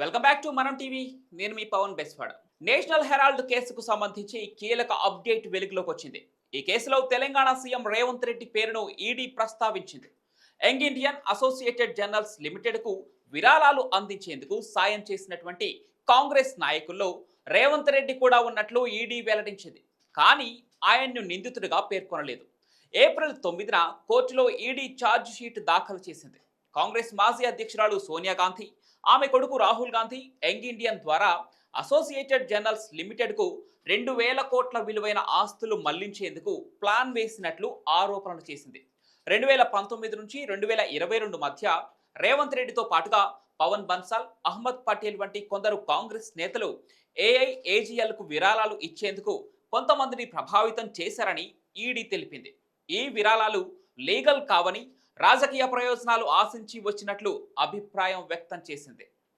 Welcome back to Manam TV నేను మీ Pavan Beswada. National Herald కేసుకు సంబంధించి కీలక అప్డేట్ వెలుగులోకి వచ్చింది. ఈ కేసులో తెలంగాణ సీఎం రేవంత్ రెడ్డి పేరును ఈడీ ప్రస్తావించింది. యంగ్ ఇండియన్ అసోసియేటెడ్ జర్నల్స్ లిమిటెడ్కు విరాళాలు అందించేందుకు సాయం చేసినటువంటి కాంగ్రెస్ నాయకుల్లో రేవంత్ రెడ్డి కూడా ఉన్నట్లు ఈడీ వెల్లడించింది. కానీ ఆయన్ను నిందితుడిగా పేర్కొనలేదు. ఏప్రిల్ తొమ్మిదిన కోర్టులో ఈడీ ఛార్జ్ షీట్ దాఖలు చేసింది. కాంగ్రెస్ మాజీ అధ్యక్షురాలు సోనియా గాంధీ ఆమె కొడుకు రాహుల్ గాంధీ యంగ్ ఇండియన్ ద్వారా అసోసియేటెడ్ జర్నల్స్ లిమిటెడ్కు రెండు వేల కోట్ల విలువైన ఆస్తులు మళ్ళించేందుకు ప్లాన్ వేసినట్లు ఆరోపణలు చేసింది. రెండు వేల పంతొమ్మిది నుంచి రెండు వేల ఇరవై రెండు మధ్య రేవంత్ రెడ్డితో పాటుగా పవన్ బన్సాల్ అహ్మద్ పటేల్ వంటి కొందరు కాంగ్రెస్ నేతలు ఏఐఏజీఎల్కు విరాళాలు ఇచ్చేందుకు కొంతమందిని ప్రభావితం చేశారని ఈడీ తెలిపింది. ఈ విరాళాలు లీగల్ కావని రాజకీయ ప్రయోజనాలు ఆశించి వచ్చినట్లు అభిప్రాయం వ్యక్తం చేసింది.